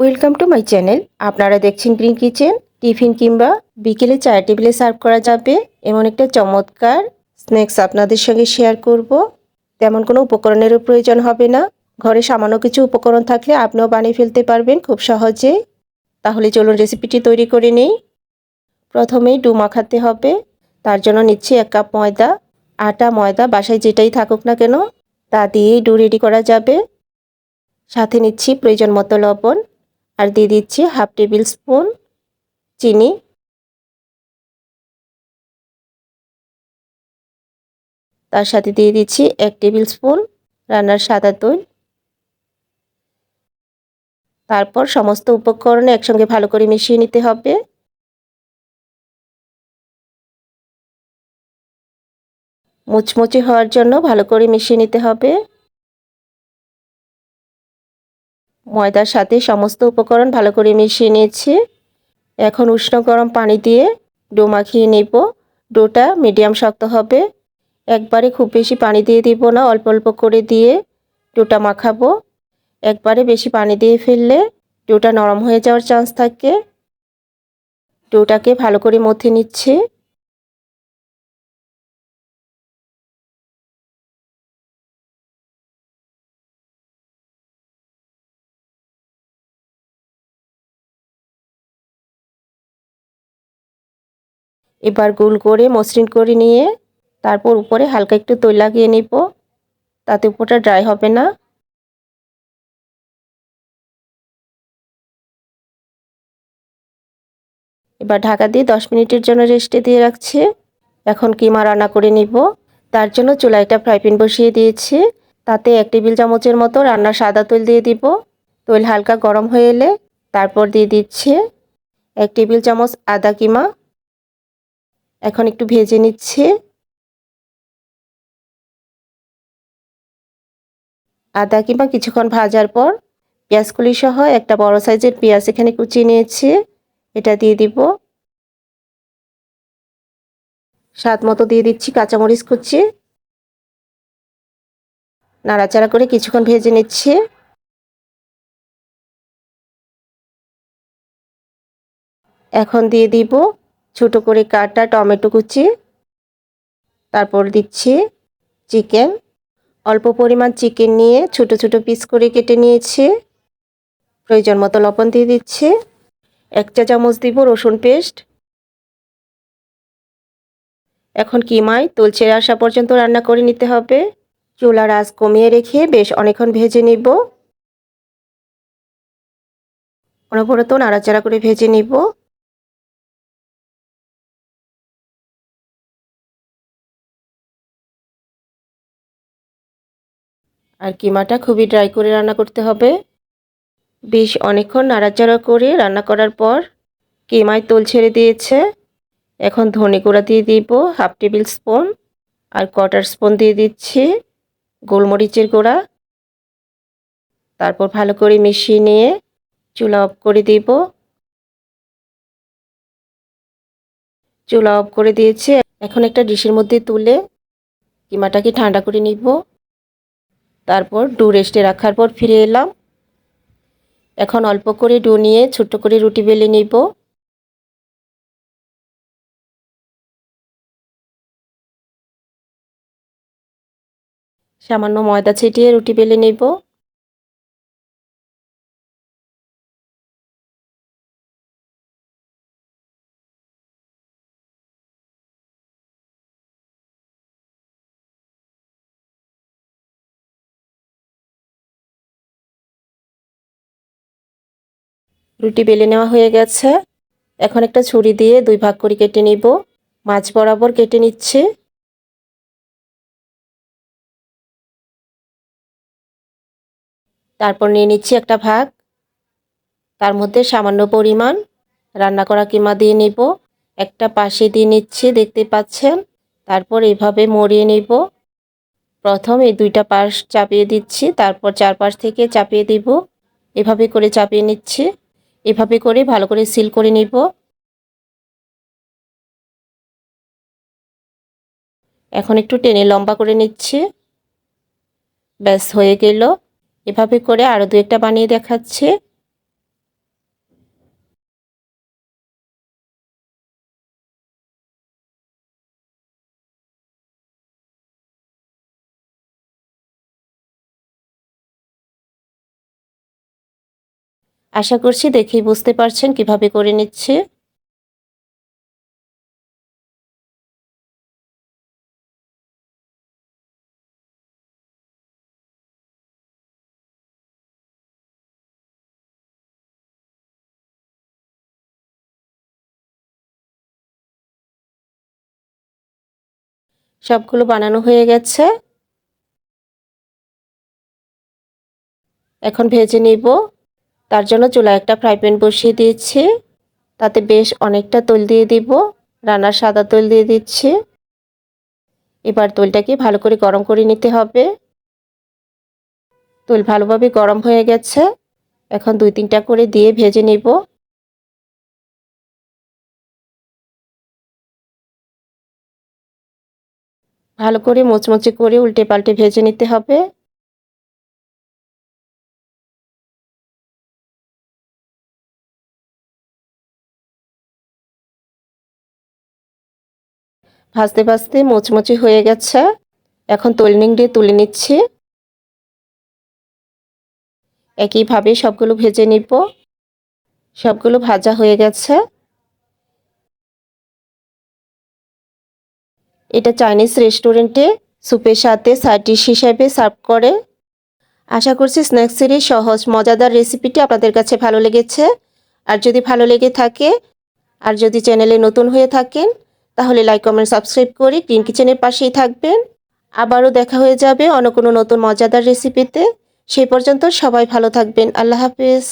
Welcome to my channel আপনারা দেখছেন green kitchen tiffin কিংবা বিকেলে চায়ের টেবিলে সার্ভ করা যাবে। এমন একটা চমৎকার স্ন্যাক্স আপনাদের সঙ্গে শেয়ার করব। তেমন কোনো উপকরণেরও প্রয়োজন হবে না। ঘরে সামান্য কিছু উপকরণ থাকলে আপনিও বানিয়ে ফেলতে পারবেন খুব সহজে। তাহলে চলুন রেসিপিটি তৈরি করে নিই। প্রথমেই ডু মাখাতে হবে। তার জন্য নিচ্ছি এক কাপ ময়দা। আটা, ময়দা বাসায় যেটাই থাকুক না কেন, তা দিয়েই ডু রেডি করা যাবে। সাথে নিচ্ছি প্রয়োজন মতো লবণ। আর দিয়ে দিচ্ছি হাফ টেবিল স্পুন চিনি। তার সাথে দিয়ে দিচ্ছি এক টেবিল স্পুন রান্নার সাদা তৈল তারপর সমস্ত উপকরণ একসঙ্গে ভালো করে মিশিয়ে নিতে হবে। মুচমুচে হওয়ার জন্য ভালো করে মিশিয়ে নিতে হবে। ময়দার সাথে সমস্ত উপকরণ ভালো করে মিশিয়ে নিয়েছি। এখন উষ্ণ গরম পানি দিয়ে ডো মাখিয়ে নেব। ডোটা মিডিয়াম শক্ত হবে। একবারে খুব বেশি পানি দিয়ে দিব না, অল্প অল্প করে দিয়ে ডোটা মাখাবো। একবারে বেশি পানি দিয়ে ফেললে ডোটা নরম হয়ে যাওয়ার চান্স থাকে। ডোটাকে ভালো করে মথে নিচ্ছে। এবার গোল করে, মসৃণ করে নিয়ে তারপর উপরে হালকা একটু তৈল লাগিয়ে নিব। তাতে উপরটা ড্রাই হবে না। এবার ঢাকা দিয়ে দশ মিনিটের জন্য রেস্টে দিয়ে রাখছি। এখন কিমা রান্না করে নিব। তার জন্য চুলাইটা ফ্রাই প্যান বসিয়ে দিয়েছি। তাতে এক টেবিল চামচের মতো রান্নার সাদা তৈল দিয়ে দিব। তৈল হালকা গরম হয়ে এলে তারপর দিয়ে দিচ্ছে এক টেবিল চামচ আদা কিমা। এখন একটু ভেজে নিচ্ছে। আদা কিংবা কিছুক্ষণ ভাজার পর পেঁয়াজকুলি সহ একটা বড় সাইজের পেঁয়াজ এখানে কুচিয়ে নিয়েছি। এটা দিয়ে দিব। স্বাদ মতো দিয়ে দিচ্ছি কাঁচামরিচ কুচি। নাড়াচাড়া করে কিছুক্ষণ ভেজে নিচ্ছে। এখন দিয়ে দিব ছোট করে কাটা টমেটো কুচি, তারপর দিচ্ছি চিকেন। অল্প পরিমাণ চিকেন নিয়ে ছোট ছোট পিস করে কেটে নিয়েছি। প্রয়োজন মতো লবণ দিয়ে দিচ্ছি। এক চা চামচ দিব রসুন পেস্ট। এখন কিমায় তোল ছেড়ে আসা পর্যন্ত রান্না করে নিতে হবে। চুলার আঁচ কমিয়ে রেখে বেশ অনেকক্ষণ ভেজে নিব। অনবরত নাড়াচাড়া করে ভেজে নিব। আর কিমাটা খুবই ড্রাই করে রান্না করতে হবে। বেশ অনেকক্ষণ নাড়াচাড়া করে রান্না করার পর কিমায় তোল ছেড়ে দিয়েছে। এখন ধনে গুঁড়া দিয়ে দিব, হাফ টেবিল স্পুন আর কটার স্পুন দিয়ে দিচ্ছি গোলমরিচের গুঁড়া। তারপর ভালো করে মিশিয়ে নিয়ে চুলা অফ করে দিব। চুলা অফ করে দিয়েছে। এখন একটা ডিশের মধ্যে তুলে কিমাটাকে ঠান্ডা করে নিব। তারপর ডু রেস্টে রাখার পর ফিরে এলাম। এখন অল্প করে ডু নিয়ে ছোট্ট করে রুটি বেলে নিব। সামান্য ময়দা ছিটিয়ে রুটি বেলে নেব। রুটি বেলে নেওয়া হয়ে গেছে। এখন একটা ছুরি দিয়ে দুই ভাগ করে কেটে নিব। মাছ বরাবর কেটে নিচ্ছে। তারপর নিয়ে নিচ্ছি একটা ভাগ। তার মধ্যে সামান্য পরিমাণ রান্না করা কিমা দিয়ে নিব। একটা পাশে দিয়ে নিচ্ছি, দেখতে পাচ্ছেন? তারপর এভাবে মরিয়ে নিব। প্রথম এই দুইটা পাশ চাপিয়ে দিচ্ছি, তারপর চারপাশ থেকে চাপিয়ে দিব। এভাবে করে চাপিয়ে নিচ্ছি। এভাবে করে ভালো করে সিল করে নিব। এখন একটু টেনে লম্বা করে নিচ্ছে। ব্যাস, হয়ে গেল। এভাবে করে আরও দু একটা বানিয়ে দেখাচ্ছে। আশা করছি দেখেই বুঝতে পারছেন কীভাবে করে নিচ্ছে। সবগুলো বানানো হয়ে গেছে। এখন ভেজে নিব। তার জন্য চুলা একটা ফ্রাই প্যান বসিয়ে দিয়েছি। তাতে বেশ অনেকটা তেল দিয়ে দিব। রান্নার সাদা তেল দিয়ে দিচ্ছি। এবার তেলটাকে ভালো করে গরম করে নিতে হবে। তেল ভালোভাবে গরম হয়ে গেছে। এখন দুই তিনটা করে দিয়ে ভেজে নিব। ভালো করে মোচমোচে করে উল্টে পাল্টে ভেজে নিতে হবে। ভাজতে ভাজতে মোচমোচে হয়ে গেছে। এখন তলনিং দিয়ে তুলে নিচ্ছি। একইভাবে সবগুলো ভেজে নিব। সবগুলো ভাজা হয়ে গেছে। এটা চাইনিজ রেস্টুরেন্টে স্যুপের সাথে সাইড ডিশ হিসেবে সার্ভ করে। আশা করছি স্ন্যাক্সের এই সহজ, মজাদার রেসিপিটি আপনাদের কাছে ভালো লেগেছে। আর যদি ভালো লেগে থাকে, আর যদি চ্যানেলে নতুন হয়ে থাকেন তাহলে লাইক কমেন্ট সাবস্ক্রাইব করে গ্রিন কিচেনের পাশেই থাকবেন। আবারও দেখা হয়ে যাবে অন্য কোনো নতুন মজাদার রেসিপিতে সেই পর্যন্ত সবাই ভালো থাকবেন। আল্লাহ হাফিজ।